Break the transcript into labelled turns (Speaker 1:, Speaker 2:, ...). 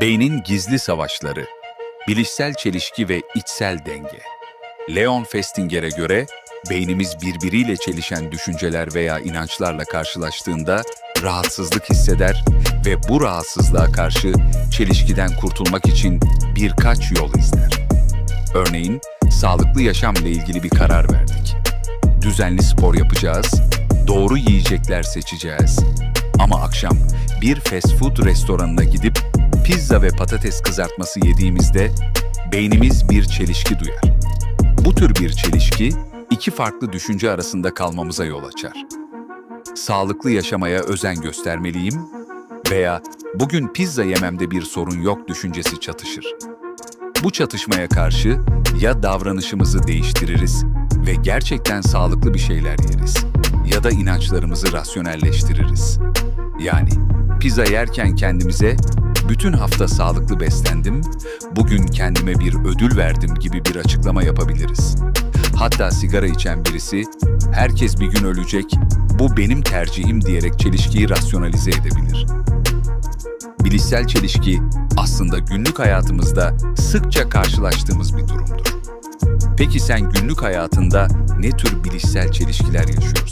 Speaker 1: Beynin gizli savaşları, bilişsel çelişki ve içsel denge. Leon Festinger'e göre beynimiz birbiriyle çelişen düşünceler veya inançlarla karşılaştığında rahatsızlık hisseder ve bu rahatsızlığa karşı çelişkiden kurtulmak için birkaç yol izler. Örneğin, sağlıklı yaşam ile ilgili bir karar verdik. Düzenli spor yapacağız, doğru yiyecekler seçeceğiz. Ama akşam bir fast food restoranına gidip pizza ve patates kızartması yediğimizde beynimiz bir çelişki duyar. Bu tür bir çelişki iki farklı düşünce arasında kalmamıza yol açar. Sağlıklı yaşamaya özen göstermeliyim veya bugün pizza yememde bir sorun yok düşüncesi çatışır. Bu çatışmaya karşı ya davranışımızı değiştiririz ve gerçekten sağlıklı bir şeyler yeriz ya da inançlarımızı rasyonelleştiririz. Yani pizza yerken kendimize bütün hafta sağlıklı beslendim, bugün kendime bir ödül verdim gibi bir açıklama yapabiliriz. Hatta sigara içen birisi herkes bir gün ölecek, bu benim tercihim diyerek çelişkiyi rasyonalize edebilir. Bilişsel çelişki aslında günlük hayatımızda sıkça karşılaştığımız bir durumdur. Peki sen günlük hayatında ne tür bilişsel çelişkiler yaşıyorsun?